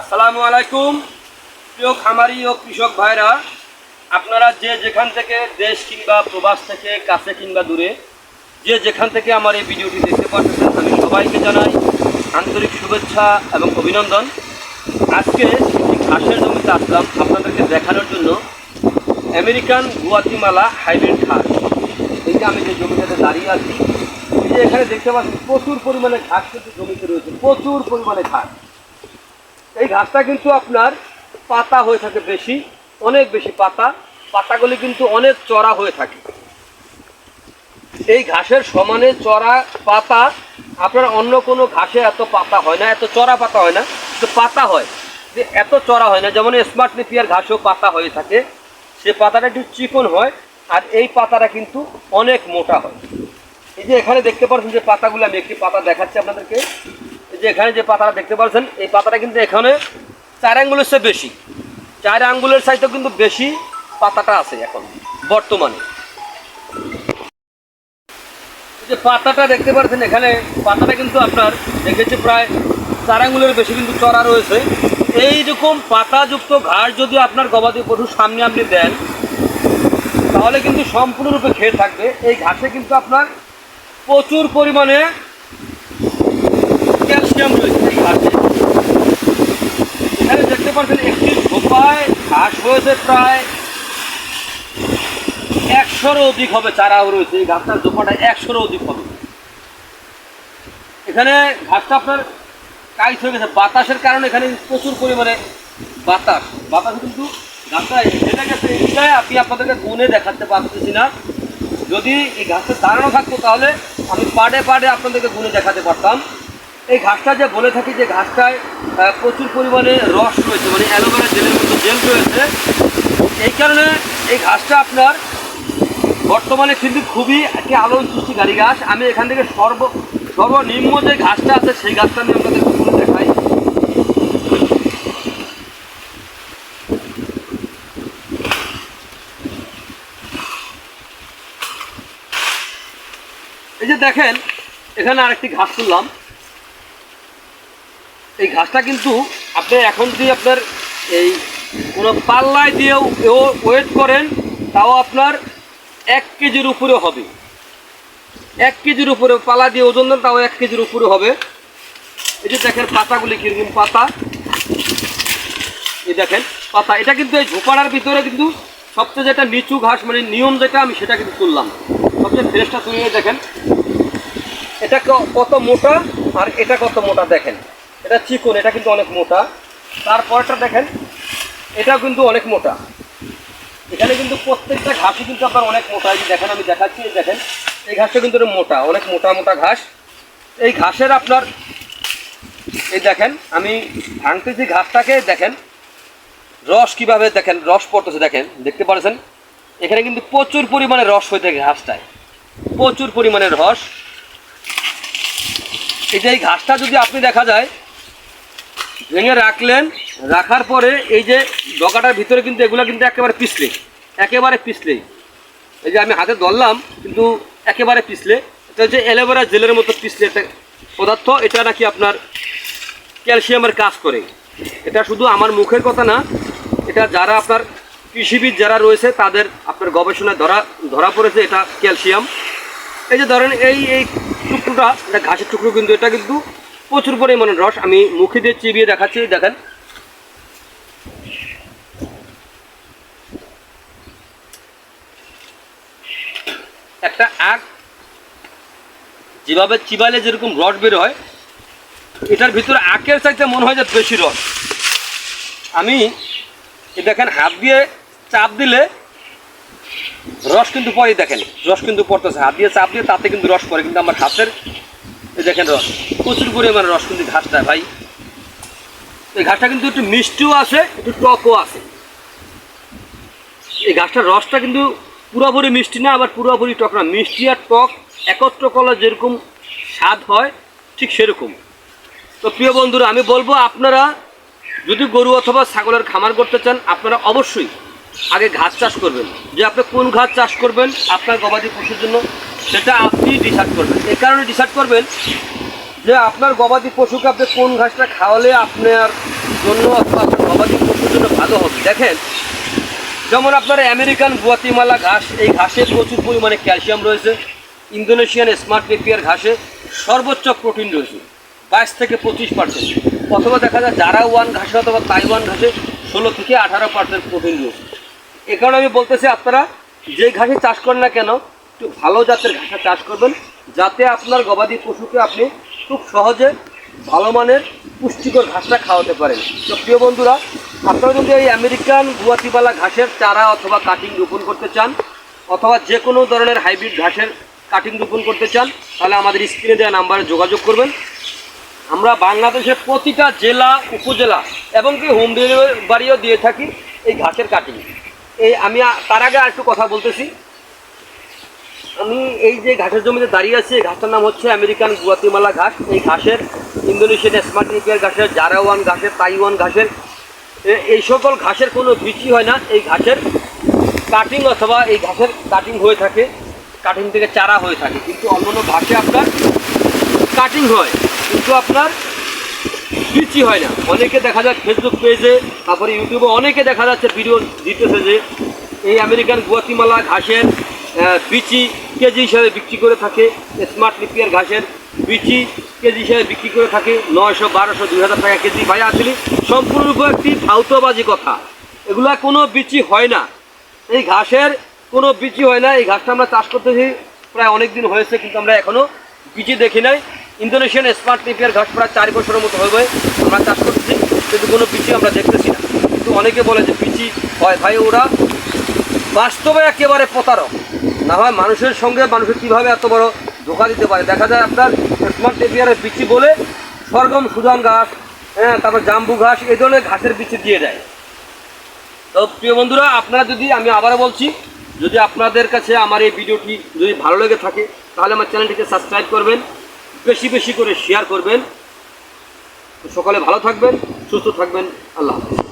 আসসালামু আলাইকুম। প্রিয় খামারি ও কৃষক ভাইরা, আপনারা যে যেখান থেকে দেশ কিংবা প্রবাস থেকে কাছে কিংবা দূরে, যে যেখান থেকে আমার এই ভিডিওটি দেখতে পাচ্ছেন, আমি সবাইকে জানাই আন্তরিক শুভেচ্ছা এবং অভিনন্দন। আজকে ঘাসের জমিতে আসলাম আপনাদেরকে দেখানোর জন্য আমেরিকান গুয়াতিমালা হাইব্রিড ঘাস। এই যে আমি যে জমিটাতে দাঁড়িয়ে আছি, এই যে এখানে দেখতে পাচ্ছি প্রচুর পরিমাণে ঘাস কিন্তু জমিতে রয়েছে, প্রচুর পরিমাণে ঘাস। এই ঘাসটা কিন্তু আপনার পাতা হয়ে থাকে বেশি, অনেক বেশি পাতা। পাতাগুলি কিন্তু অনেক চড়া হয়ে থাকে। এই ঘাসের সমানে চড়া পাতা, আপনার অন্য কোনো ঘাসে এত পাতা হয় না, এত চড়া পাতা হয় না, কিন্তু পাতা হয়। যে এত চড়া হয় না, যেমন স্মার্ট নেপিয়ার ঘাসও পাতা হয়ে থাকে, সে পাতাটা একটু চিকন হয়, আর এই পাতাটা কিন্তু অনেক মোটা হয়। এই যে এখানে দেখতে পাচ্ছেন যে পাতাগুলো আমি একটি পাতা দেখাচ্ছি আপনাদেরকে। যে এখানে যে পাতাটা দেখতে পাচ্ছেন, এই পাতাটা কিন্তু এখানে চার আঙ্গুলের চেয়ে বেশি। চার আঙ্গুলের চাইতেও কিন্তু বেশি পাতাটা আছে এখন, বর্তমানে। যে পাতাটা দেখতে পাচ্ছেন এখানে, পাতাটা কিন্তু আপনার দেখেছি প্রায় চার আঙ্গুলের বেশি কিন্তু চড়া রয়েছে। এইরকম পাতাযুক্ত ঘাস যদি আপনার গবাদি পশুর সামনে আপনি দেন, তাহলে কিন্তু সম্পূর্ণরূপে খেয়ে থাকবে। এই ঘাসে কিন্তু আপনার প্রচুর পরিমাণে ক্যালসিয়াম রয়েছে এখানে দেখতে পাচ্ছেন একটি ঝোপায় ঘাস হয়েছে প্রায় একশোরও অধিক হবে চারা রয়েছে এই ঘাসটার ঝোপাটা একশোরও অধিক হবে। এখানে ঘাসটা আপনার কাইট হয়ে গেছে, বাতাসের কারণে এখানে প্রচুর পরিমাণে বাতাস বাতাস কিন্তু ঘাসটা এটা গেছে এইটাই আমি আপনাদেরকে গুনে দেখাতে পারতেছি না। যদি এই ঘাসটা দাঁড়ানো থাকতো তাহলে আমি পাড়ে পাড়ে আপনাদেরকে গুনে দেখাতে পারতাম। এই ঘাসটা যে বলে থাকি যে ঘাসটায় প্রচুর পরিমাণে রস রয়েছে মানে অ্যালোভেরা জেলের মতো জেল রয়েছে। এই কারণে এই ঘাসটা আপনার বর্তমানে কিন্তু খুবই একটি আলোড়ন সৃষ্টিকারী ঘাস আমি এখান থেকে সর্ব, সর্বনিম্ন যে ঘাসটা আছে, সেই ঘাসটা আমি আপনাদের দেখাই। এই যে দেখেন, এখানে আরেকটি ঘাস তুললাম। এই ঘাসটা কিন্তু আপনি এখন যদি আপনার এই কোনো পাল্লায় দিয়েও ওয়েট করেন, তাও আপনার এক কেজির উপরে হবে। এক কেজির উপরে পালা দিয়ে ওজন দেন, তাও এক কেজির উপরে হবে। এই যে দেখেন পাতাগুলি কীরকম পাতা। এই দেখেন পাতা। এটা কিন্তু এই ঝোপাড়ার ভিতরে কিন্তু সবচেয়ে যেটা নিচু ঘাস মানে নিয়ম যেটা, আমি সেটা কিন্তু তুললাম। সবচেয়ে ফ্রেশটা তুলে দেখেন। এটা কত মোটা আর এটা কত মোটা দেখেন। এটা চিকন, এটা কিন্তু অনেক মোটা। তারপরটা দেখেন, এটাও কিন্তু অনেক মোটা। এখানে কিন্তু প্রত্যেকটা ঘাসই কিন্তু আপনার অনেক মোটা। এই দেখেন, আমি দেখাচ্ছি দেখেন, এই ঘাসটা কিন্তু মোটা, অনেক মোটা মোটা ঘাস। এই ঘাসের আপনার, এই দেখেন, আমি ভাঙতেছি ঘাসটাকে, দেখেন, রস কীভাবে দেখেন, রস পড়তেছে, দেখেন, দেখতে পাচ্ছেন এখানে কিন্তু প্রচুর পরিমাণে রস হয়ে থাকে ঘাসটায়। প্রচুর পরিমাণে রস। এই যে এই ঘাসটা যদি আপনি দেখা যায় ভেঙে রাখলেন, রাখার পরে এই যে ডগাটার ভিতরে কিন্তু এগুলো কিন্তু একেবারে পিছলে একেবারে পিছলে। এই যে আমি হাতে ধরলাম, কিন্তু একেবারে পিছলে। এটা হচ্ছে অ্যালোভেরা জেলের মতো পিছলে একটা পদার্থ, এটা নাকি আপনার ক্যালসিয়ামের কাজ করে। এটা শুধু আমার মুখের কথা না, এটা যারা আপনার কৃষিবিদ যারা রয়েছে, তাদের আপনার গবেষণায় ধরা ধরা পড়েছে এটা ক্যালসিয়াম। এই যে ধরেন, এই এই টুকরোটা, এটা ঘাসের টুকরো কিন্তু, এটা কিন্তু প্রচুর পরিমাণে রস, আমি মুখে দিয়ে চিবিয়ে দেখাচ্ছি, দেখেন। একটা আখ যেভাবে চিবালে যেরকম রস বের হয়, এটার ভিতরে আখের চাইতে মনে হয় যে বেশি রস। আমি দেখেন, হাত দিয়ে চাপ দিলে রস কিন্তু পরে দেখেন, রস কিন্তু পড়তেছে। হাত দিয়ে চাপ দিয়ে তাতে কিন্তু রস পড়ে, কিন্তু আমার হাতের দেখেন রস, প্রচুর পরিমাণে রস কিন্তু ঘাসটা ভাই। এই ঘাসটা কিন্তু একটু মিষ্টিও আছে, একটু টকও আছে। এই ঘাসটার রসটা কিন্তু পুরোপুরি মিষ্টি না, আবার পুরোপুরি টক না। মিষ্টি আর টক একত্র করলে যেরকম স্বাদ হয়, ঠিক সেরকম। তো প্রিয় বন্ধুরা, আমি বলব আপনারা যদি গরু অথবা ছাগলের খামার করতে চান, আপনারা অবশ্যই আগে ঘাস চাষ করবেন। যে আপনি কোন ঘাস চাষ করবেন, আপনার গবাদি পশুর জন্য সেটা আপনি ডিসাইড করবেন। এই কারণে ডিসাইড করবেন যে আপনার গবাদি পশুকে আপনি কোন ঘাসটা খাওয়ালে আপনার জন্য অথবা আপনার গবাদি পশুর জন্য ভালো হবে। দেখেন, যেমন আপনার আমেরিকান গুয়াতিমালা ঘাস, এই ঘাসে প্রচুর পরিমাণে ক্যালসিয়াম রয়েছে, ইন্দোনেশিয়ান স্মার্ট নেপিয়ার ঘাসে সর্বোচ্চ প্রোটিন রয়েছে, বাইশ থেকে পঁচিশ পার্সেন্ট অথবা দেখা যায় যারা ওয়ান ঘাসে অথবা তাইওয়ান ঘাসে ষোলো থেকে আঠারো পার্সেন্ট প্রোটিন রয়েছে। এ কারণে আমি বলতেছি আপনারা, যে ঘাসে চাষ করেন না কেন একটু ভালো জাতের ঘাসে চাষ করবেন, যাতে আপনার গবাদি পশুকে আপনি খুব সহজে ভালো মানের পুষ্টিকর ঘাসটা খাওয়াতে পারেন। তো প্রিয় বন্ধুরা, আপনারা যদি এই আমেরিকান গুয়াতিবালা ঘাসের চারা অথবা কাটিং রোপণ করতে চান, অথবা যে কোনো ধরনের হাইব্রিড ঘাসের কাটিং রোপণ করতে চান, তাহলে আমাদের স্ক্রিনে দেওয়া নাম্বারে যোগাযোগ করবেন। আমরা বাংলাদেশের প্রতিটা জেলা, উপজেলা এবং কি হোম ডেলিভারিও দিয়ে থাকি এই ঘাসের কাটিং এই আমি তার আগে আর একটু কথা বলতেছি। আমি এই যে ঘাসের জমিতে দাঁড়িয়ে আছি ঘাসটার নাম হচ্ছে আমেরিকান গুয়াতিমালা ঘাস। এই ঘাসের ইন্দোনেশিয়ান স্মার্ট নিপিয়ার ঘাসের, জারাওয়ান ঘাসের, তাইওয়ান ঘাসের এই সকল ঘাসের কোনো বিচি হয় না। এই ঘাসের কাটিং অথবা এই ঘাসের কাটিং হয়ে থাকে, কাটিং থেকে চারা হয়ে থাকে। কিন্তু অন্যান্য ঘাসে আপনার কাটিং হয়, কিন্তু আপনার বিচি হয় না। অনেকে দেখা যায় ফেসবুক পেজে তারপরে ইউটিউবে অনেকে দেখা যাচ্ছে ভিডিও দিতেছে যে, এই আমেরিকান গুয়াতিমালা ঘাসের বিচি কেজি হিসাবে বিক্রি করে থাকে স্মার্ট লিপিয়ার ঘাসের বিচি, কেজি হিসাবে বিক্রি করে থাকে নয়শো, বারোশো দুই হাজার টাকা কেজি। ভাই, আসলে সম্পূর্ণরূপে একটি ফাউতবাজি কথা। এগুলা কোনো বিচি হয় না। এই ঘাসের কোনো বিচি হয় না। এই ঘাসটা আমরা চাষ করতেছি প্রায় অনেক দিন হয়েছে, কিন্তু আমরা এখনও বিচি দেখি নাই। ইন্দোনেশিয়ান স্মার্ট নেপিয়ার ঘাস প্রায় চার বছরের মতো হবে আমরা চাষ করতেছি, কিন্তু কোনো বিচি আমরা দেখতেছি না। কিন্তু অনেকে বলে যে বিচি হয়। ভাই, ওরা বাস্তবে একেবারে প্রতারক। না হয় মানুষের সঙ্গে মানুষের কীভাবে এত বড় ধোকা দিতে পারে? দেখা যায় আপনার স্মার্ট নেপিয়ারের বিচি বলে সরগম সুদান ঘাস হ্যাঁ তারপর জাম্বু ঘাস, এই ধরনের ঘাসের বিচি দিয়ে দেয়। তো প্রিয় বন্ধুরা, আপনারা যদি, আমি আবারও বলছি, যদি আপনাদের কাছে আমার এই ভিডিওটি যদি ভালো লেগে থাকে, তাহলে আমার চ্যানেলটিকে সাবস্ক্রাইব করবেন, বেশি বেশি করে শেয়ার করবেন। সকালে ভালো থাকবেন, সুস্থ থাকবেন, আল্লাহ হাফেজ।